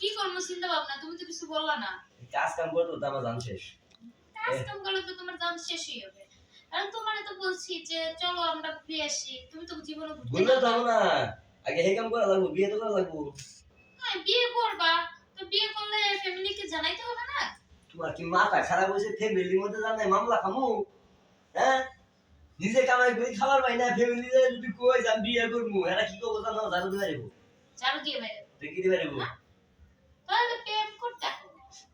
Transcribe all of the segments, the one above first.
কি করব চিন্তা ভাবনা? তুমি তো কিছু বললা না। কাজ কাম করতে তো আমার জান শেষ। কাজ কাম করলে তো তোমার দাম শেষই হবে। কারণ তোমার তো বলছি যে চলো আমরা ঘুরে আসি। তুমি তো জীবনে ঘুরতে যাও না। আগে হে কাম করা লাগবো বিয়ে তো করা লাগবো। হ্যাঁ বিয়ে করবা। তো বিয়ে করলে ফ্যামিলিকে জানাইতে হবে না? তোমার কি মাথা খারাপ হয়েছে? ফ্যামিলির মধ্যে জানাই মামলা খামু। হ্যাঁ? নিজে কামাই করে খাবার পাই না ফ্যামিলি যদি কই যাম বিয়ে করব এরা কি করব জানো? জানো পারিব জানো দিয়ে দেখি দিতে পারিব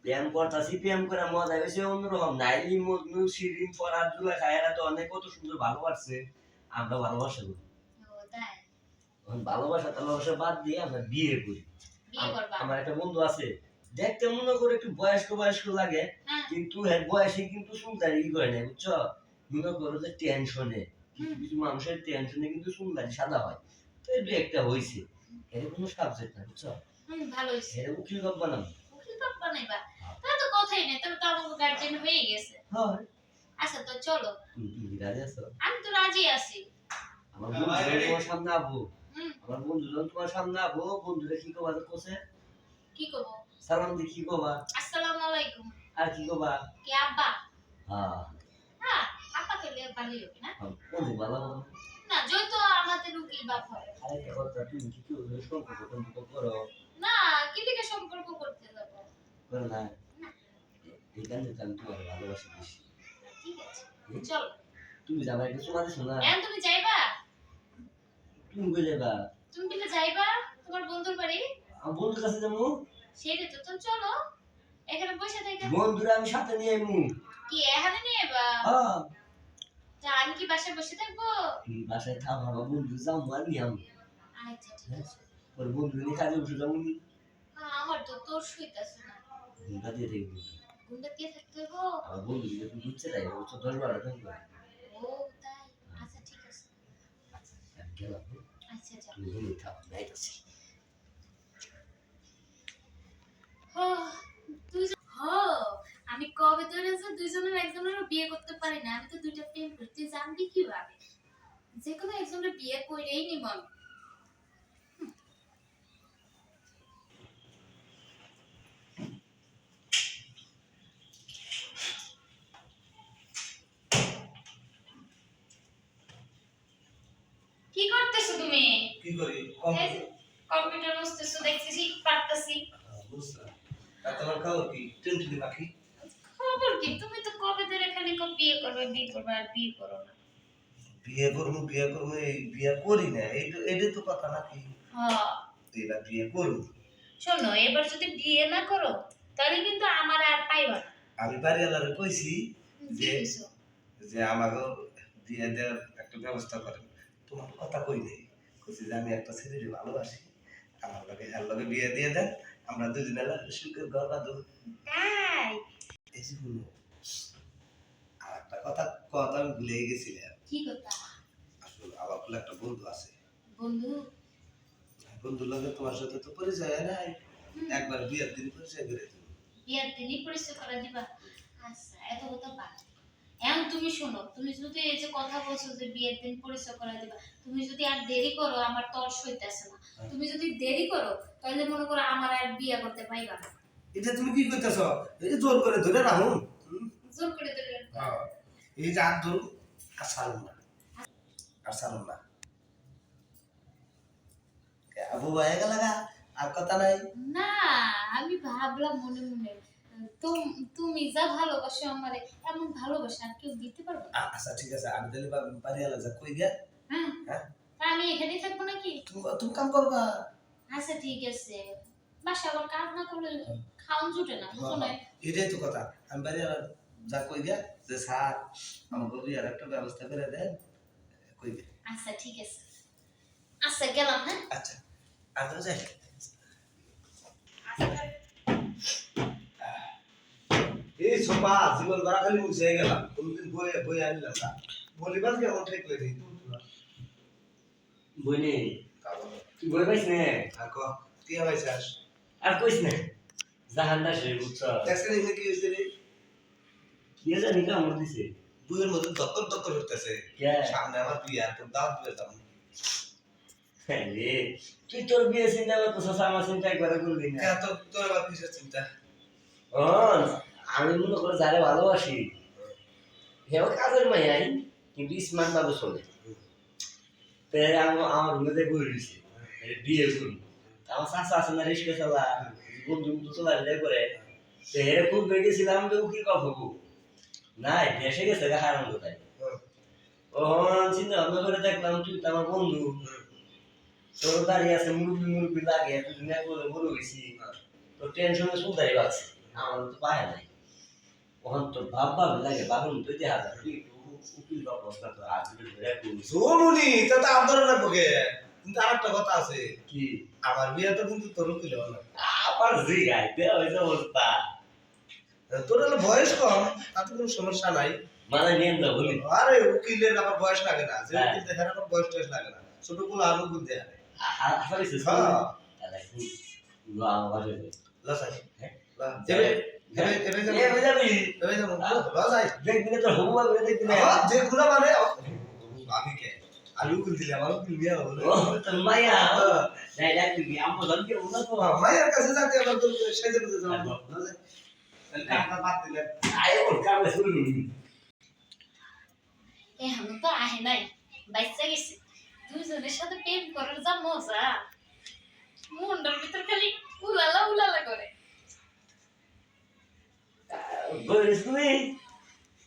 প্রেম করতাছি প্রেম করে মজা হয়েছে অন্যরকম নাইলি মজনু শিরিন ফরার দুলা খায় এরা তো অনেক কত সুন্দর ভালোবাসছে। আমরা ভালোবাসা করি। তাই? এখন ভালোবাসা ভালোবাসা বাদ দিয়ে আমরা বিয়ে করি। আমার একটা বন্ধু আছে দেখতে মনে করে একটু বয়স্ক বয়স্ক লাগে হ্যাঁ। কিন্তু এর বয়সে কিন্তু সুন্দরী কি করে না বুঝছ? মনে করো যে টেনশনে কিছু কিছু মানুষের টেনশনে কিন্তু সুন্দরী সাদা হয়। তো এই দু একটা হয়েছে এর কোনো সাবজেক্ট না বুঝছ? হুম ভালো হয়েছে এর উকিল বাপ বানাবো উকিল বাপ্পা নেবা তাহলে তো কথাই নেই তবে তো আমার গার্জেন হয়ে গেছে হয় আচ্ছা তো চলো তুমি তুমি কি রাজি আছো আমি তো রাজি আছি আমার বন্ধু তোমার সামনে আবো আমার বন্ধু যখন তোমার সামনে আবো বন্ধুরা কি কবা কোসে কি করব সালাম দিয়ে কি কবা আসসালামু আলাইকুম আর কি কবা কে আব্বা হ্যাঁ হ্যাঁ হবে না বন্ধু ভালো না। না যেহেতু আমাদের উকিল বাপ হয় আরেকটা কথা তুমি কি কেউ সম্পর্ক করো না কি থেকে সম্পর্ক করতে যাব করো না না। এই কারণে আমি তোমার ভালোবাসি বেশি। ঠিক আছে চলো। তুমি যাবা একটা সময় দিছো এখন তুমি যাইবা? তুমি বলে বা তুমি কিন্তু যাইবা তোমার বন্ধুর বাড়ি। আমার বন্ধুর কাছে যাব। সেটা তো তো চলো এখানে বসে থেকে। বন্ধুরা আমি সাথে নিয়ে আইমু। কি এখানে নিয়ে বা হ্যাঁ। আমি কি বাসায় বসে থাকব? বাসায় থাক আমার বন্ধু যাও নিয়ে আম। আচ্ছা ঠিক আছে। ওর বন্ধু নিয়ে কাজে যাব নি হ্যাঁ, আমার তো তোর শুইতাছে না। ঘুমটা দিয়ে দেখব ঘুমটা দিয়ে থাকতে হইব? আমার বন্ধু তাই ও তো দশ বারো ও তাই? আচ্ছা ঠিক আছে। আমি গেলাম আচ্ছা যাও। তুমি ঘুমিয়ে থাক নাইতাছি হ, দুইজন আমি কবে ধরে যে দুইজনের একজনের বিয়ে করতে পারি না আমি তো দুইটা প্রেম করি তুই জানবি কীভাবে? যে কোনো একজনের বিয়ে করেই নিব আমি কি করতেছো তুমি? কি করি? কম্পিউটার বসতেছো দেখতেছি পারতেছি। বুঝলাম। আর তোমার খবর কি? টেনশন রাখি খবর কি? তুমি তো কবে ধরে খালি কো বিয়ে করবে বিয়ে করবে আর বিয়ে করো না। বিয়ে করব বিয়ে করব এই বিয়ে করি না। এই তো এটাই তো কথা নাকি? হ্যাঁ। এবার বিয়ে করব। শোনো এবার যদি বিয়ে না করো তাহলে কিন্তু আমার আর পাইবা না। আমি বাড়িওয়ালারে কইছি যে-? যে আমাকে বিয়ে দেওয়ার একটা ব্যবস্থা করেন। তোমার কথা কই নেই। কইছি যে আমি একটা ছেলেকে ভালোবাসি। আমার লগে এর লগে বিয়ে দিয়ে দেন আমরা দুজনে সুখের ঘর বাঁধব। তাই? এই যে শুনো আর একটা কথা কথা আমি ভুলে গেছিলাম। কি কথা? আসলে আমার বলে একটা বন্ধু আছে। বন্ধু? বন্ধুর লগে তোমার সাথে তো পরিচয় হয় নাই একবার বিয়ের দিন পরিচয় করে দিন বিয়ের দিনই পরিচয় করে দিবা। আচ্ছা এত কথা বাদ। এখন তুমি শোনো তুমি যদি এই যে কথা বলছো যে বিয়ের দিন পরিচয় করে দিবা তুমি যদি আর দেরি করো আমার তর সইতেছে না। তুমি যদি দেরি করো তাহলে মনে করো আমার আর বিয়ে করতে পাইবা না। এটা তুমি কি করতেছ এই জোর করে ধরে রাখুন জোর করে দিলে এই যে আর ধরুন আর সারুন না। আর সারুন না। আবু ভাই গেল আর কথা নাই? না আমি ভাবলাম মনে মনে তুম- যা ভালোবাসো আমারে এমন ভালোবাসা আর কেউ দিতে পারবে। আচ্ছা ঠিক আছে আমি তাহলে বাড়ি আলা যা কই গিয়া হ্যাঁ। হ্যাঁ? আমি এখানেই থাকব নাকি? তুমি তুমি কাম করবা আচ্ছা ঠিক আছে। বাসা আবার কাজ না করলে খাওন জুটে না বুঝো না এটাই তো কথা। আমি বাড়ি আলা যা কই গিয়া যে স্যার আমাকে বিয়ার একটা ব্যবস্থা করে দেন কই গিয়া আচ্ছা ঠিক আছে। আচ্ছা গেলাম হ্যাঁ? আচ্ছা। আমিও যাই। এই সোপা জীবন বাড়া খালি মুছে গেলাম। কোনদিন বই বই আনলাম না। বলিবার কেমন ঠিক লাগে বই নে তুই বই পাইস নে? আর ক। কি হবে চাস? আর কইস নে? জাহান্ডা সে বুঝছ দেখছেন এমনি কি হয়েছে রে? কি জানি কামড় দিছে। বইয়ের মধ্যে দক্কর দক্কর হইতেছে। সামনে আমার বিয়ে তোর দাওয়াত পেতাম হ্যাঁ তুই তোর বিয়ে চিন্তা করতেছিস আমার চিন্তা একবারে করবি না। তোর আবার কিসের চিন্তা? ও আমি মনে করে যারে ভালোবাসি হেও কাজের মাইয়াই কিন্তু স্মার্ট ভাবে চলে তো আমার আমার রুমেতে বই রয়েছে বিয়ে করি আমার চাষা আছে না রিস্কে চালা, বন্ধু বন্ধু চলা বিয়ে করে। তো হেরে খুব বেগেছিলাম তো উকিল কব নাই দেশে গেছে গা হারাম কোথায়। ও চিন্তা ভাবনা করে দেখলাম, তুই তো আমার বন্ধু। তোর দাঁড়িয়ে আছে, মুরব্বি মুরব্বি লাগে তুই করে বড় হয়েছি। তো টেনশনে সুদারি পাচ্ছে আমার তো পায় নাই। ওখান তো ভাব ভাব লাগে বাবুন তো দেখা যায় উকিল বা প্রশ্ন তো আজ ধরে করছিস তা তো আদর রাখব কে? কিন্তু আরেকটা কথা আছে। কি? আমার বিয়ে তো কিন্তু তোর উকিল হবে আবার জিগাই দেওয়া হয়েছে অবস্থা তোর হলো বয়স কম তাতে কোনো সমস্যা নাই। মানে নিয়ে দাও বলি আরে উকিলের আমার বয়স লাগে না যে হ্যাঁ। উকিল দেখার আমার বয়স টয়স লাগে না। ছোটগুলো আলু গুল দেয় করছি হ্যাঁ। লসাই হ্যাঁ। মানে আলু দিলে আমার বিয়ে মায়া। মায়ের কাছে যাতে আমার তো সেজে বুঝে কাকা বাদ দিলে আয় ওর কামে শুরু তো আহে নাই। গেছে। দুজনের সাথে প্রেম করার যা মজা। মনটার ভিতর খালি উলালা উলালা করে। বলিস তুই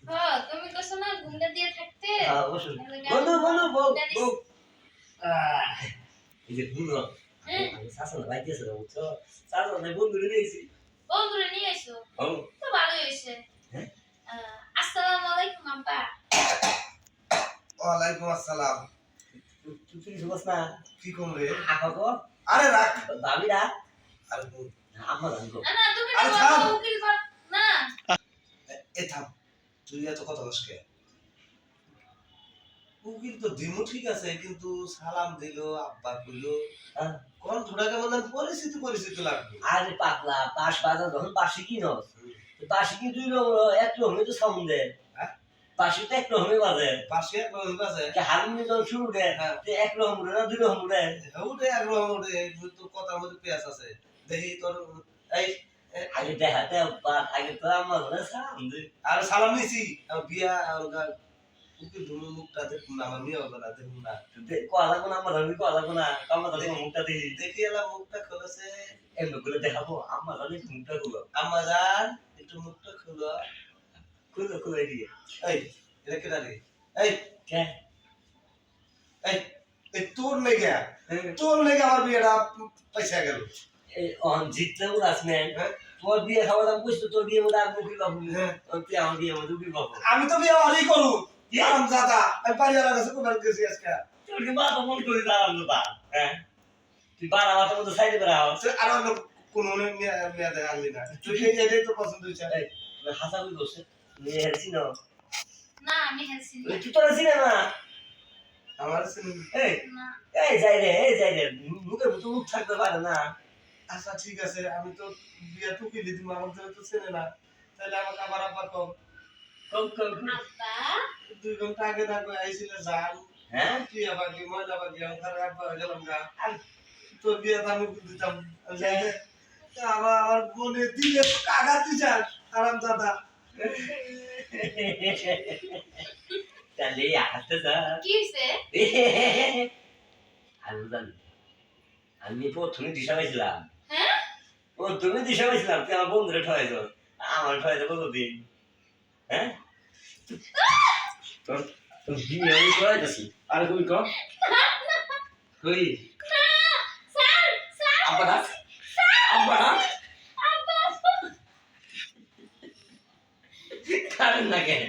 হ্যাঁ তুমি কছো না গুন্ডা দিয়ে থাকতে। হ্যাঁ বসো বন্ধু বন্ধু বউ বউ এই যে বন্ধু হ্যাঁ আমি শাসন বাইতে আছে বুঝছ? শাসন নাই বন্ধু রে দিয়েছি বন্ধুরে নিয়ে এসো। ও তো ভালো হয়েছে। হ্যাঁ? আসসালামু আলাইকুম আব্বা। ওয়ালাইকুম আসসালাম। তুই তুই না? কি কম রে? আখো আরে রাখ। দাবি রাখ আরে। আম্মা না না তুমি আরে তো থাম। বলো উকিল বা না এ- থাম তুই এত কথা বলছ কে? উকিল তো দিমু ঠিক আছে কিন্তু সালাম দিল আব্বা কইল হ্যাঁ। কোন পরিস্থিতি পরিস্থিতি লাগবে। আরে পাগলা পাশ বাজার যখন পাশে কি নস? পাশে কি দুই রকম এক তো সাউন্ড দেয় হ্যাঁ? পাশে তো এক রকমে বাজে। পাশে এক রকম আছে যে হারমোনি যখন শুরু দেয় হ্যাঁ। এক রকম না দুই রকম উড়ে উঠে এক রকম উঠে তোর কথার মধ্যে পেঁয়াজ আছে। দেখি তোর এই আগে দেখাতে বাট আগে তো আমার ঘরে সাউন্ড আর সালাম নিছি আমার বিয়া আমার উকিল ধুমু মুখটা দেখুন না আমার মেয়ে হবে না। দেখুন না কলা কোনা আমার ধরবি কলা কোনা কামা ধরবি মুখটা দেখি দেখি এলাম মুখটা খুলেছে। এমনি করে দেখাবো আমার ধরবি মুখটা খুলো। আম্মা যান একটু মুখটা খুলো। খুলো খুলে দিয়ে এই এটা কেটা রে? এই কে? এই এই তোর লেগে তোর লেগে আমার বিয়েটা পয়সা গেল। এই অন উড়াস নেন হ্যাঁ। তোর বিয়ে খাওয়া দাম বুঝতো তোর বিয়ে মধ্যে আমি উকিল বাবু হ্যাঁ। তুই আমার বিয়ে মধ্যে উকিল বাবু আমি তো বিয়ে অনেক করু। আরাম দাদা আমি পারিয়ালা কাছে কোবার গেছি আজকে। তোর কি বাবা মন করে দাঁড়ান তো হ্যাঁ? তুই বারা মাথা মতো সাইডে বেড়াও আর অন্য কোনো মেয়ে মেয়ে দেখা আনলি না। তুই এই এটাই তো পছন্দ হয়েছে। হাসা কই বসে মেয়ে হেরছি না না আমি হেলছি না। তুই তোর ছিল না? আমার এই না। এই যাই রে এই যাই রে। মুখে মুখে মুখ থাকতে পারে না। আচ্ছা ঠিক আছে আমি তো বিয়ে টুকি দিদি আমার জন্য তো চেনে না। তাহলে আমাকে আবার আবার কম কম কম। দুই ঘণ্টা আগে না কই আইছিল যান হ্যাঁ? কি আবার কি ময়লা বাকি আমি খারাপ আব্বা হয়ে গেলাম গা। তোর বিয়ে তো আমি দিতাম আমি যাই যে, আমার আমার বোনে দিলে কাগা তুই যাস আরাম দাদা তাহলে হাসতে যা। কি হইছে? আমি জানি। আমি প্রথমে দিশা পাইছিলাম। প্রথমে দিশা পাইছিলাম তুই আমার বন্ধুরে ঠয়াইছ আমার ঠয়াইছে কতদিন হ্যাঁ? তোর তোর বিয়ে আমি কই কর। কই? আব্বা ডাক। না কেন